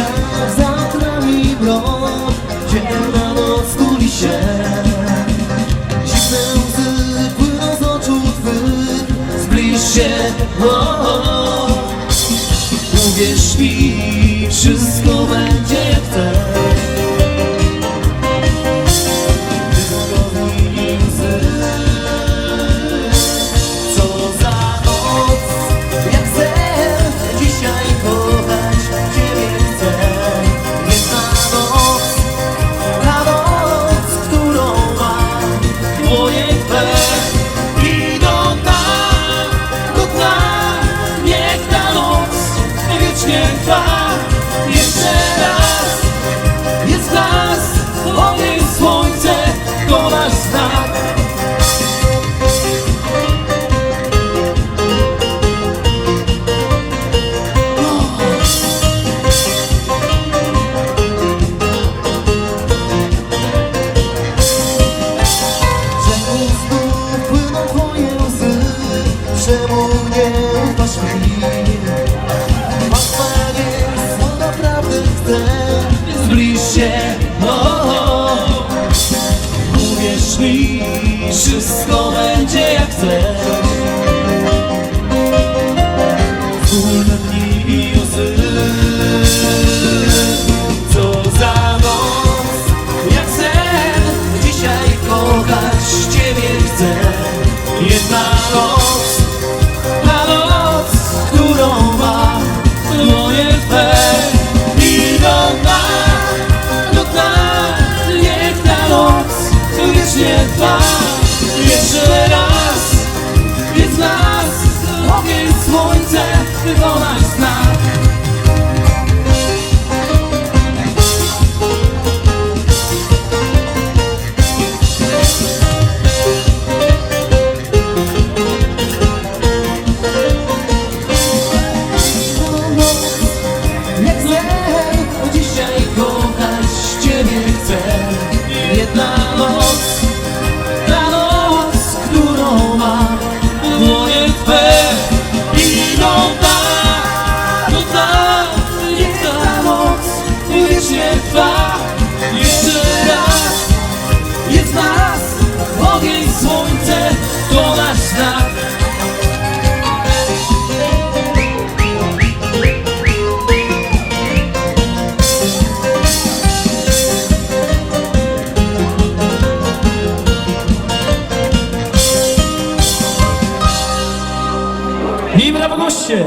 Gdzieś za krami blok Ciemna noc tuli się Zimne łzy płyną oczu twych Zbliż się, oh, oh. Uwierz mi, wszystko będzie wszystko. brawo goście!